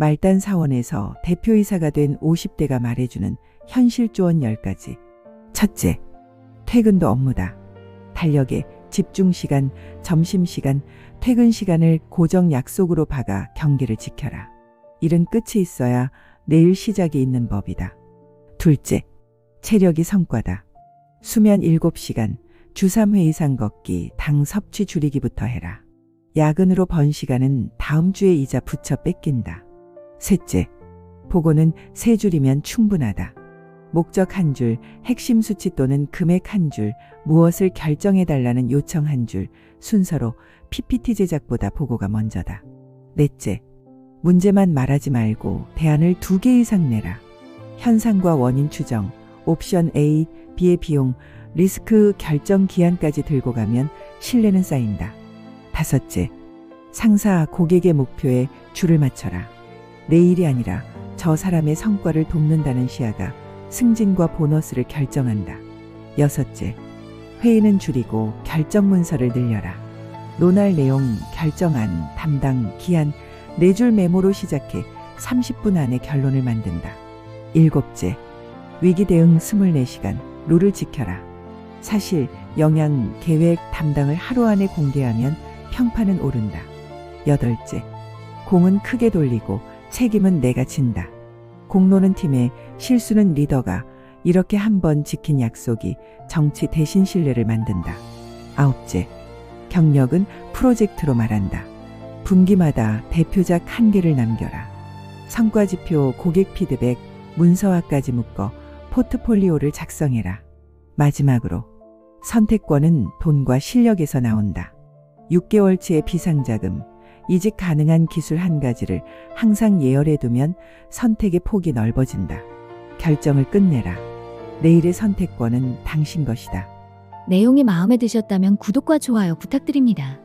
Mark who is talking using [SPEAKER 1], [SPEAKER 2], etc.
[SPEAKER 1] 말단 사원에서 대표이사가 된 50대가 말해주는 현실 조언 10가지. 첫째, 퇴근도 업무다. 달력에 집중 시간, 점심 시간, 퇴근 시간을 고정 약속으로 박아 경계를 지켜라. 일은 끝이 있어야 내일 시작이 있는 법이다. 둘째, 체력이 성과다. 수면 7시간, 주 3회 이상 걷기, 당 섭취 줄이기부터 해라. 야근으로 번 시간은 다음 주에 이자 붙여 뺏긴다. 셋째, 보고는 세 줄이면 충분하다. 목적 한 줄, 핵심 수치 또는 금액 한 줄, 무엇을 결정해달라는 요청 한 줄, 순서로 PPT 제작보다 보고가 먼저다. 넷째, 문제만 말하지 말고 대안을 두 개 이상 내라. 현상과 원인 추정, 옵션 A, B의 비용, 리스크 결정 기한까지 들고 가면 신뢰는 쌓인다. 다섯째, 상사 고객의 목표에 줄을 맞춰라. 내 일이 아니라 저 사람의 성과를 돕는다는 시야가 승진과 보너스를 결정한다. 여섯째, 회의는 줄이고 결정 문서를 늘려라. 논할 내용, 결정안, 담당, 기한, 네 줄 메모로 시작해 30분 안에 결론을 만든다. 일곱째, 위기 대응 24시간, 룰을 지켜라. 사실, 영양, 계획, 담당을 하루 안에 공개하면 평판은 오른다. 여덟째, 공은 크게 돌리고 책임은 내가 진다. 공로는 팀에 실수는 리더가 이렇게 한 번 지킨 약속이 정치 대신 신뢰를 만든다. 아홉째, 경력은 프로젝트로 말한다. 분기마다 대표작 한 개를 남겨라. 성과 지표, 고객 피드백, 문서화까지 묶어 포트폴리오를 작성해라. 마지막으로 선택권은 돈과 실력에서 나온다. 6개월치의 비상자금, 이직 가능한 기술 한 가지를 항상 예열해 두면 선택의 폭이 넓어진다. 결정을 끝내라. 내일의 선택권은 당신 것이다.
[SPEAKER 2] 내용이 마음에 드셨다면 구독과 좋아요 부탁드립니다.